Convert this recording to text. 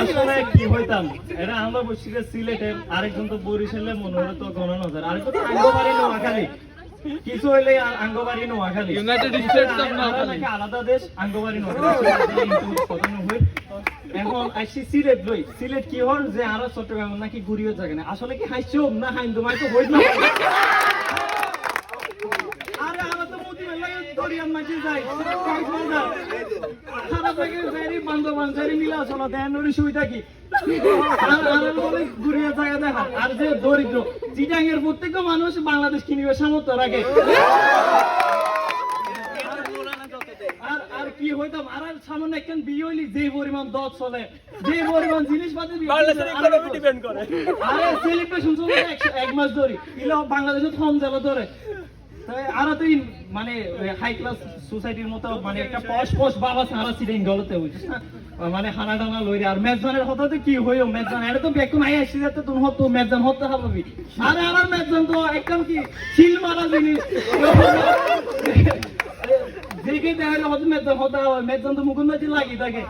আসলে কি হইতাম? এটা আমরা বসছি যে আরেকজন তো বরিশালে মনে হলো তো গণন হাজার আরেকজন তো আঙ্গবাড়ি নোয়াখালী। কিছু হইলে আঙ্গবাড়ি Noakhali. United States of Noakhali. আলাদা দেশ আঙ্গবাড়ি নোয়াখালী। না হই এখন সিলেট লই। সিলেট কি হল যে আরও চট্টগ্রাম নাকি ঘুরিয়ে থাকে না আসলে কি হাসছো না হাইন তোমায় তো হইত। না আরে আমরা তো মাঝে যাই। মিলা চলা দেন ওর সুবিধা কি? আর আর ঘুরিয়ে জায়গা দেখা। আর যে দরিদ্র চিটাং এর প্রত্যেক মানুষ বাংলাদেশ কিনিবে সামর্থ্য রাখে। আর কি হইতাম? আর বিয়ে হইলি যে পরিমাণ দত চলে যে পরিমাণ জিনিসপাতি করে আরে সেলিব্রেশন চলে এক- মাস ধরে। ইলো বাংলাদেশে থম জেলা ধরে। আর তুই মানে হাই ক্লাস সোসাইটির মতো মানে একটা পশ পশ বাবা সারা সিটিং গলতে মানে হানা টানা লইরে আর মেজবানের হঠাৎ কি হইও মেজবান এটা তো বেকুন আই আসছি যাতে তুমি হতো মেজবান হতে হবে আরে আমার মেজবান তো একদম কি শিল মারা জিনিস। দেখে দেখা হতো মেজবান হতে হবে মেজবান তো মুকুন্দ লাগি থাকে।